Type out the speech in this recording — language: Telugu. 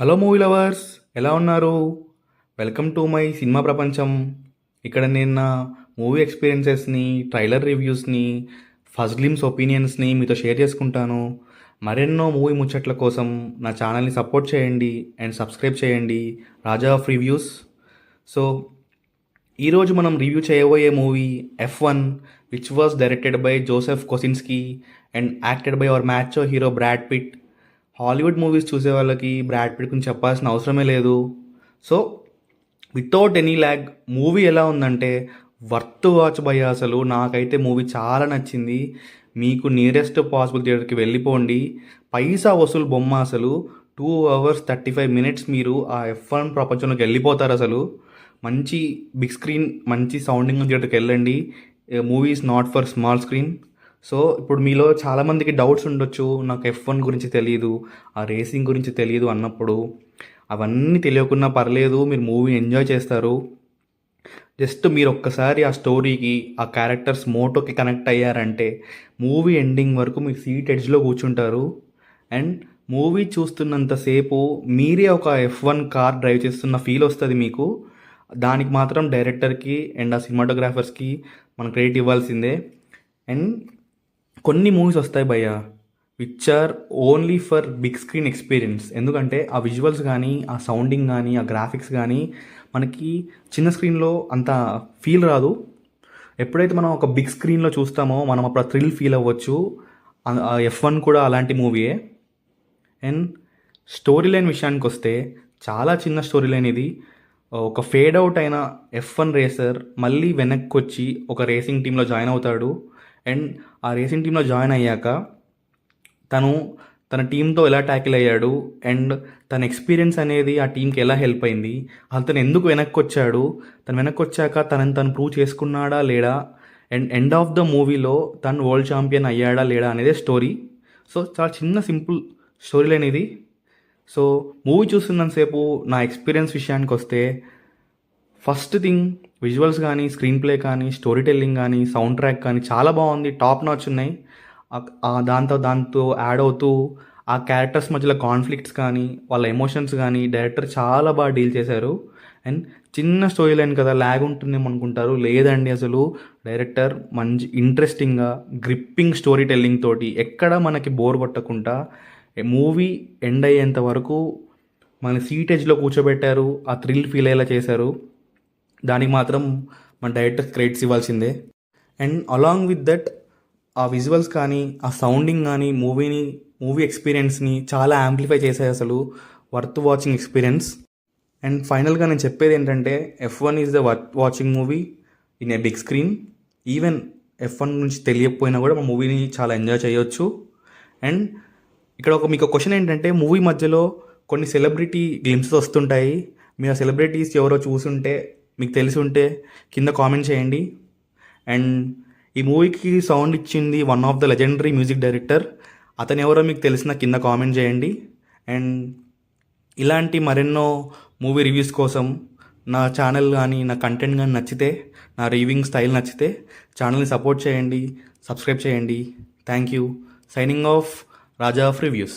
హలో మూవీ లవర్స్ ఎలా ఉన్నారు? వెల్కమ్ టు మై సినిమా ప్రపంచం. ఇక్కడ నేను నా మూవీ ఎక్స్పీరియన్సెస్ని ట్రైలర్ రివ్యూస్ని ఫస్ట్ గ్లిమ్స్ ఒపీనియన్స్ని మీతో షేర్ చేసుకుంటాను. మరెన్నో మూవీ ముచ్చట్ల కోసం నా ఛానల్ని సపోర్ట్ చేయండి అండ్ సబ్స్క్రైబ్ చేయండి. రాజా ఆఫ్ రివ్యూస్. సో ఈరోజు మనం రివ్యూ చేయబోయే movie F one which was directed by Joseph Kosinski and acted by our macho hero Brad Pitt Hollywood movies చూసే వాళ్ళకి బ్రాడ్ పిట్ గురించి చెప్పాల్సిన అవసరమే లేదు. So without any lag movie ఎలా ఉందంటే వర్త్ వాచ్ భయ అసలు. నాకైతే మూవీ చాలా నచ్చింది. మీకు నియరెస్ట్ పాసిబుల్ థియేటర్కి వెళ్ళిపోండి. పైసా వసూలు బొమ్మ అసలు. Two hours thirty five minutes మీరు ఆ ఎఫ్ వన్ ప్రపంచంలోకి వెళ్ళిపోతారు అసలు. మంచి బిగ్ స్క్రీన్ మంచి సౌండింగ్ థియేటర్కి వెళ్ళండి. Movie is not for small screen so ఇప్పుడు మీలో చాలామందికి డౌట్స్ ఉండొచ్చు నాకు ఎఫ్ వన్ గురించి తెలియదు ఆ రేసింగ్ గురించి తెలియదు అన్నప్పుడు అవన్నీ తెలియకున్నా పర్లేదు మీరు మూవీ ఎంజాయ్ చేస్తారు. జస్ట్ మీరు ఒక్కసారి ఆ స్టోరీకి ఆ క్యారెక్టర్స్ మోటోకి కనెక్ట్ అయ్యారంటే మూవీ ఎండింగ్ వరకు మీరు సీట్ ఎడ్జ్లో కూర్చుంటారు. అండ్ మూవీ చూస్తున్నంతసేపు మీరే ఒక ఎఫ్ వన్ కార్ డ్రైవ్ చేస్తున్న ఫీల్ వస్తుంది మీకు. దానికి మాత్రం డైరెక్టర్కి అండ్ ఆ సినిమాటోగ్రాఫర్స్కి మనం క్రెడిట్ ఇవ్వాల్సిందే. అండ్ కొన్ని మూవీస్ వస్తాయి భయ్య which are only for big screen experience ఎందుకంటే ఆ విజువల్స్ కానీ ఆ సౌండింగ్ కానీ ఆ గ్రాఫిక్స్ కానీ మనకి చిన్న స్క్రీన్లో అంత ఫీల్ రాదు. ఎప్పుడైతే మనం ఒక బిగ్ స్క్రీన్లో చూస్తామో మనం అప్పుడు థ్రిల్ ఫీల్ అవ్వచ్చు. ఎఫ్ వన్ కూడా అలాంటి మూవీయే అండ్ స్టోరీ లైన్ విషయానికి వస్తే చాలా చిన్న స్టోరీ లైన్ ఇది. ఒక ఫేడ్ అవుట్ అయిన ఎఫ్ వన్ రేసర్ మళ్ళీ వెనక్కి వచ్చి ఒక రేసింగ్ టీంలో జాయిన్ అవుతాడు. అండ్ ఆ రేసింగ్ టీంలో జాయిన్ అయ్యాక తను తన టీంతో ఎలా ట్యాకిల్ అయ్యాడు అండ్ తన ఎక్స్పీరియన్స్ అనేది ఆ టీంకి ఎలా హెల్ప్ అయింది అతను ఎందుకు వెనక్కి వచ్చాడు తను వెనక్కి వచ్చాక తనని తను ప్రూవ్ చేసుకున్నాడా లేడా అండ్ ఎండ్ ఆఫ్ ద మూవీలో తను వరల్డ్ ఛాంపియన్ అయ్యాడా లేడా అనేది స్టోరీ. సో చాలా చిన్న సింపుల్ స్టోరీ లైన్ ఇది. సో మూవీ చూస్తున్నంతసేపు నా ఎక్స్పీరియన్స్ విషయానికి వస్తే ఫస్ట్ థింగ్ విజువల్స్ కానీ స్క్రీన్ ప్లే కానీ స్టోరీ టెల్లింగ్ కానీ సౌండ్ ట్రాక్ కానీ చాలా బాగుంది. టాప్ నాచ్ ఉన్నాయి. దాంతో దాంతో యాడ్ అవుతూ ఆ క్యారెక్టర్స్ మధ్యలో కాన్ఫ్లిక్ట్స్ కానీ వాళ్ళ ఎమోషన్స్ కానీ డైరెక్టర్ చాలా బాగా డీల్ చేశారు. అండ్ చిన్న స్టోరీ లైన్ కదా ల్యాగ్ ఉంటుందేమో అనుకుంటారు. లేదండి అసలు. డైరెక్టర్ మంచి ఇంట్రెస్టింగ్గా గ్రిప్పింగ్ స్టోరీ టెల్లింగ్ తోటి ఎక్కడ మనకి బోర్ కొట్టకుండా మూవీ ఎండ్ అయ్యేంత వరకు మన సీటేజ్లో కూర్చోబెట్టారు. ఆ థ్రిల్ ఫీల్ అయ్యేలా చేశారు. దానికి మాత్రం మన డైరెక్టర్ క్రెడిట్స్ ఇవ్వాల్సిందే. అండ్ అలాంగ్ విత్ దట్ ఆ విజువల్స్ కానీ ఆ సౌండింగ్ కానీ మూవీని మూవీ ఎక్స్పీరియన్స్ని చాలా యాంప్లిఫై చేశాయి అసలు. Worth watching experience. అండ్ ఫైనల్గా నేను చెప్పేది ఏంటంటే F one is the worth watching movie in a big screen. Even F one నుంచి తెలియకపోయినా కూడా మా మూవీని చాలా ఎంజాయ్ చేయొచ్చు. అండ్ ఇక్కడ ఒక మీకు క్వశ్చన్ ఏంటంటే మూవీ మధ్యలో కొన్ని సెలబ్రిటీ గ్లిమ్సెస్ వస్తుంటాయి. మీరు ఆ సెలబ్రిటీస్ ఎవరో చూసుంటే మీకు తెలిసి ఉంటే కింద కామెంట్ చేయండి. అండ్ ఈ మూవీకి సౌండ్ ఇచ్చింది one of the legendary music director. అతను ఎవరో మీకు తెలిసిన కింద కామెంట్ చేయండి. అండ్ ఇలాంటి మరెన్నో మూవీ రివ్యూస్ కోసం నా ఛానల్ కానీ నా కంటెంట్ కానీ నచ్చితే నా రివ్యూయింగ్ స్టైల్ నచ్చితే ఛానల్ని సపోర్ట్ చేయండి సబ్స్క్రైబ్ చేయండి. Thank you. Signing off Raja of reviews.